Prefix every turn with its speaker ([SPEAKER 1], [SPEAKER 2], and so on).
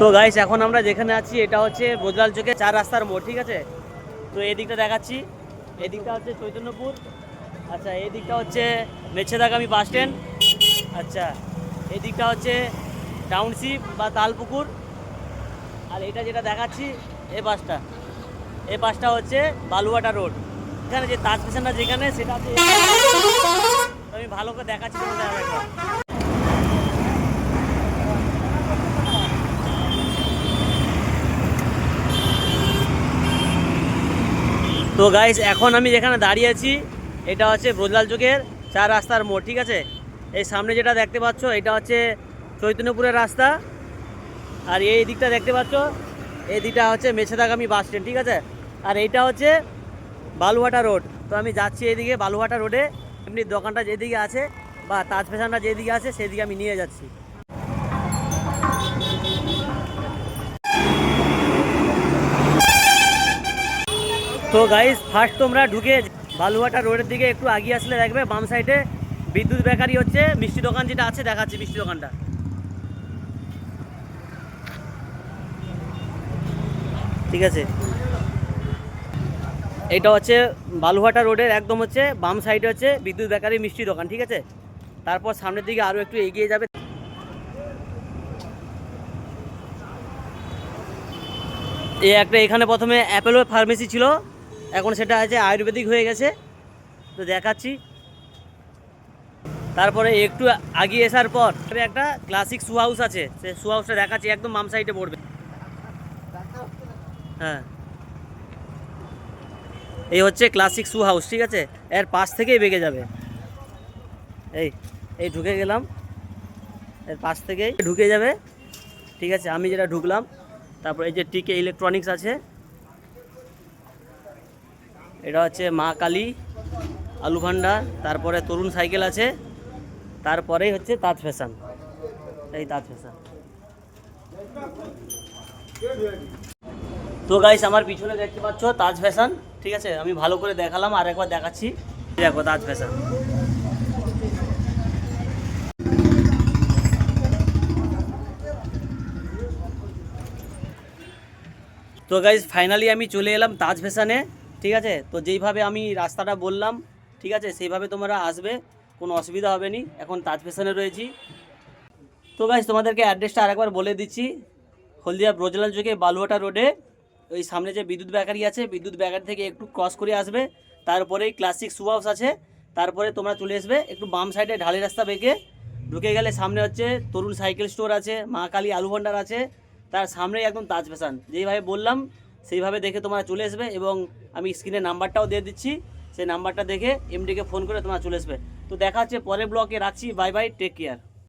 [SPEAKER 1] তো গাইস এখন আমরা যেখানে আছি, এটা হচ্ছে বজলাল চোখে চার রাস্তার মোড়, ঠিক আছে? তো এই দিকটা দেখাচ্ছি। এই দিকটা হচ্ছে চৈতন্যপুর। আচ্ছা এই দিকটা হচ্ছে মেছেদাগামী বাস স্ট্যান্ড। আচ্ছা এই দিকটা হচ্ছে টাউনশিপ বা তালপুকুর। আর এটা যেটা দেখাচ্ছি, এ বাসটা এই বাসটা হচ্ছে বালুয়াটা রোড। এখানে যে তাজ স্টেশনটা যেখানে, সেটা হচ্ছে আমি ভালো করে দেখাচ্ছি তো গাইস এখন আমি যেখানে দাঁড়িয়ে আছি, এটা হচ্ছে ব্রজলাল যুগের চার রাস্তার মোড়, ঠিক আছে? এই সামনে যেটা দেখতে পাচ্ছ, এটা হচ্ছে চৈতন্যপুরের রাস্তা। আর এই দিকটা দেখতে পাচ্ছ, এই দিকটা হচ্ছে মেছেদাগামী বাস স্ট্যান্ড, ঠিক আছে? আর এইটা হচ্ছে বালুহাটা রোড। তো আমি যাচ্ছি এইদিকে, বালুহাটা রোডে। এমনি দোকানটা যেদিকে আছে, বা তাজ ফ্যাশনটা যেদিকে আছে, সেদিকে আমি নিয়ে যাচ্ছি। তো গাইস ফার্স্ট তোমরা ঢুকে বালুয়াটা রোডের দিকে একটু আগিয়ে আসলে দেখবে, বাম সাইডে বিদ্যুৎ বেকারি হচ্ছে, মিষ্টি দোকান যেটা আছে, দেখাচ্ছি মিষ্টি দোকানটা। ঠিক আছে? এটা হচ্ছে বালুহাটা রোডের একদম হচ্ছে বাম সাইডে হচ্ছে বিদ্যুৎ বেকারি, মিষ্টি দোকান, ঠিক আছে? তারপর সামনের দিকে আরও একটু এগিয়ে যাবে। এই একটা এখানে প্রথমে অ্যাপেলো ফার্মেসি ছিল। এখন সেটা আছে আয়ুর্বেদিক হয়ে গেছে, তো দেখাচ্ছি। তারপরে একটু আগিয়ে আসার পর একটা ক্লাসিক শু হাউস আছে সে শু হাউসটা দেখাচ্ছি, একদম বাম সাইডে পড়বে। হ্যাঁ। এই হচ্ছে ক্লাসিক শু হাউস ঠিক আছে? এর পাশ থেকেই বেগে যাবে। এই এই ঢুকে গেলাম। এর পাশ থেকেই ঢুকে যাবে। ঠিক আছে, আমি যেটা ঢুকলাম, তারপর এই যে টিকে ইলেকট্রনিক্স আছে এটা হচ্ছে মা কালী, আলু ভান্ডার, তারপরে তরুণ সাইকেল আছে, তারপরেই হচ্ছে তাজ ফ্যাশন। এই তাজ ফ্যাশন। তো গাইস আমার পিছনে দেখতে পাচ্ছ তাজ ফ্যাশন, ঠিক আছে? আমি ভালো করে দেখালাম, আর একবার দেখাচ্ছি। দেখো তাজ ফ্যাশন। তো গাইজ ফাইনালি আমি চলে এলাম তাজ ফ্যাশনে। ঠিক আছে? তো যেইভাবে আমি রাস্তাটা বললাম, ঠিক আছে? সেইভাবে তোমরা আসবে, কোনো অসুবিধা হবে নি। এখন তাজ ফ্যাশনে রয়েছি। তো গাইজ তোমাদেরকে অ্যাড্রেসটা আরেকবার বলে দিচ্ছি। হলদিয়া ব্রজলাল যুগে বালুয়াটা রোডে ওই সামনে যে বিদ্যুৎ বেকারি আছে, বিদ্যুৎ বেকারি থেকে একটু ক্রস করে আসবে। তারপরেই ক্লাসিক শু হাউস আছে। তারপরে তোমরা চলে আসবে, একটু বাম সাইডে ঢালি রাস্তা বেঁকে। ঢুকে গেলে সামনে হচ্ছে তরুণ সাইকেল স্টোর আছে, মা কালী আলু ভান্ডার আছে। তার সামনেই একদম তাজ ফ্যাশন। যেইভাবে বললাম সেইভাবে দেখে তোমরা চলে আসবে এবং আমি স্ক্রিনে নাম্বারটাও দিয়ে দিচ্ছি। সেই নাম্বারটা দেখে এমডিকে ফোন করে তোমরা চলে আসবে। তো দেখা হচ্ছে পরের ব্লকে রাখছি। Bye bye take care